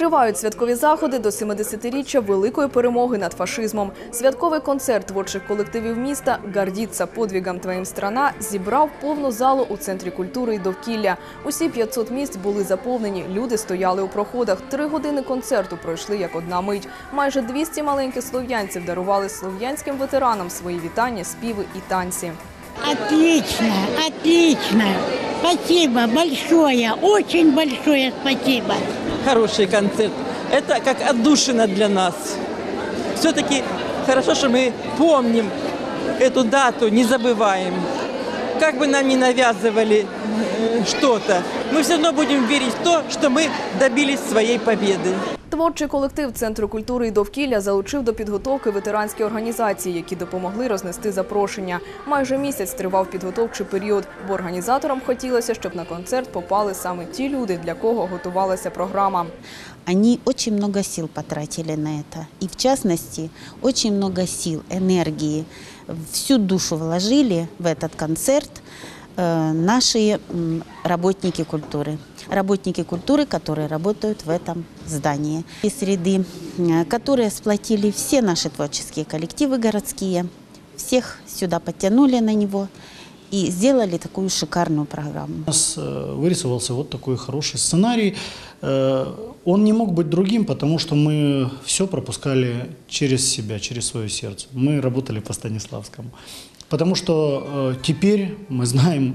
Тривають святкові заходи до 70-річчя великої перемоги над фашизмом. Святковий концерт творчих колективів міста «Гордіться подвигом твоїм страна» зібрав повну залу у центрі культури і довкілля. Усі 500 місць були заповнені. Люди стояли у проходах. Три години концерту пройшли як одна мить. Майже 200 маленьких слов'янців дарували слов'янським ветеранам свої вітання, співи і танці. Отлично, отлично. Спасибо большое, очень большое спасибо. Хороший концерт. Это как отдушина для нас. Все-таки хорошо, что мы помним эту дату, не забываем. Как бы нам ни навязывали э, что-то, мы все равно будем верить в то, что мы добились своей победы. Творчий колектив Центру культури і довкілля залучив до підготовки ветеранські організації, які допомогли рознести запрошення. Майже місяць тривав підготовчий період, бо організаторам хотілося, щоб на концерт попали саме ті люди, для кого готувалася програма. Они очень много сил потратили на это. И в частности, очень много сил, энергии, всю душу вложили в этот концерт э, Наши м, работники культуры. Работники культуры, которые работают в этом здании. И среды, э, которые сплотили все наши творческие коллективы городские, всех сюда подтянули на него и сделали такую шикарную программу. У нас э, вырисовался вот такой хороший сценарий. Э, Он не мог быть другим, потому что мы все пропускали через себя, через свое сердце. Мы работали по Станиславскому. Потому что э, теперь мы знаем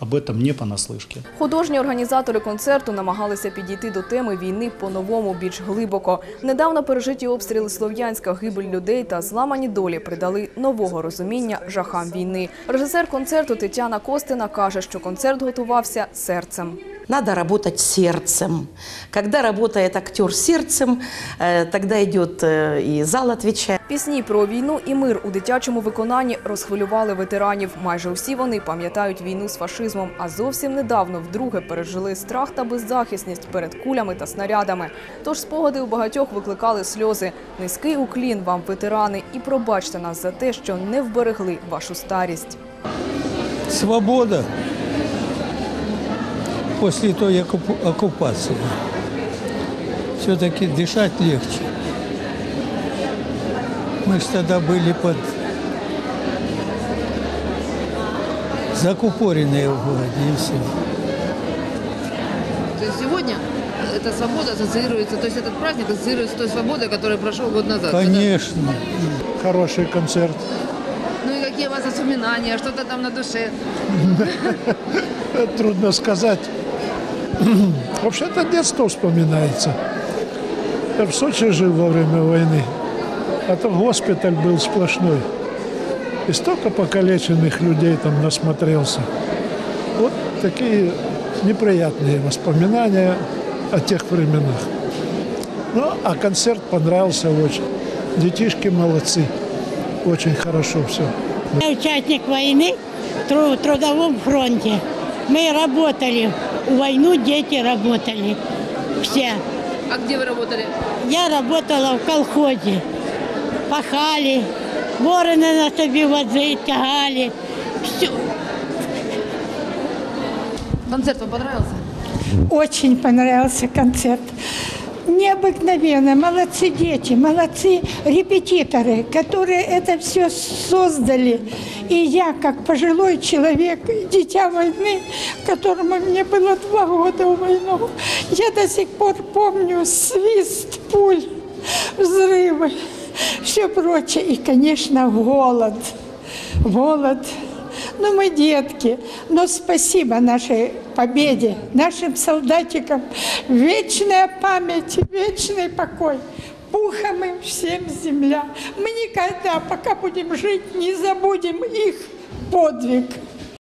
об этом не понаслышке. Художні організатори концерту намагалися підійти до теми війни по-новому, більш глибоко. Недавно пережиті обстріли Слов'янська, гибель людей та зламані долі придали нового розуміння жахам війни. Режисер концерту Тетяна Костина каже, що концерт готувався серцем. Надо работать сердцем. Когда работает актер сердцем, э, тогда идет э, и зал отвечает. Пісні про війну і мир у дитячому виконанні розхвилювали ветеранів. Майже усі вони пам'ятають війну з фашизмом, а зовсім недавно вдруге пережили страх та беззахисність перед кулями та снарядами. Тож спогади у багатьох викликали сльози. Низький уклін вам, ветерани, і пробачте нас за те, що не вберегли вашу старість. свобода после той оккуп- оккупации. Все-таки дышать легче. Мы же тогда были под закупоренные в городе и все. То есть сегодня эта свобода ассоциируется, то есть этот праздник ассоциируется с той свободой, которая прошел год назад. Конечно. Хороший концерт. Ну и какие у вас воспоминания, что-то там на душе? Трудно сказать. Вообще-то детство вспоминается. Я в Сочи жил во время войны. А то госпиталь был сплошной. И столько покалеченных людей там насмотрелся. Вот такие неприятные воспоминания о тех временах. Ну, а концерт понравился очень. Детишки молодцы. Очень хорошо все. Я участник войны в тру- трудовом фронте. Мы работали. В войну дети работали. Все. А где вы работали? Я работала в колхозе. Пахали. Вороны на себе возы тягали. Все. Концерт вам понравился? Очень понравился концерт. Необыкновенно. Молодцы дети, молодцы репетиторы, которые это все создали. И я, как пожилой человек, дитя войны, которому мне было два года в войну, я до сих пор помню свист пуль, взрывы, все прочее. И, конечно, голод. Голод. Ну, мы детки. Но спасибо нашей победе, нашим солдатикам. Вечная память, вечный покой. Пухом им всем земля. Мы никогда, пока будем жить, не забудем их подвиг.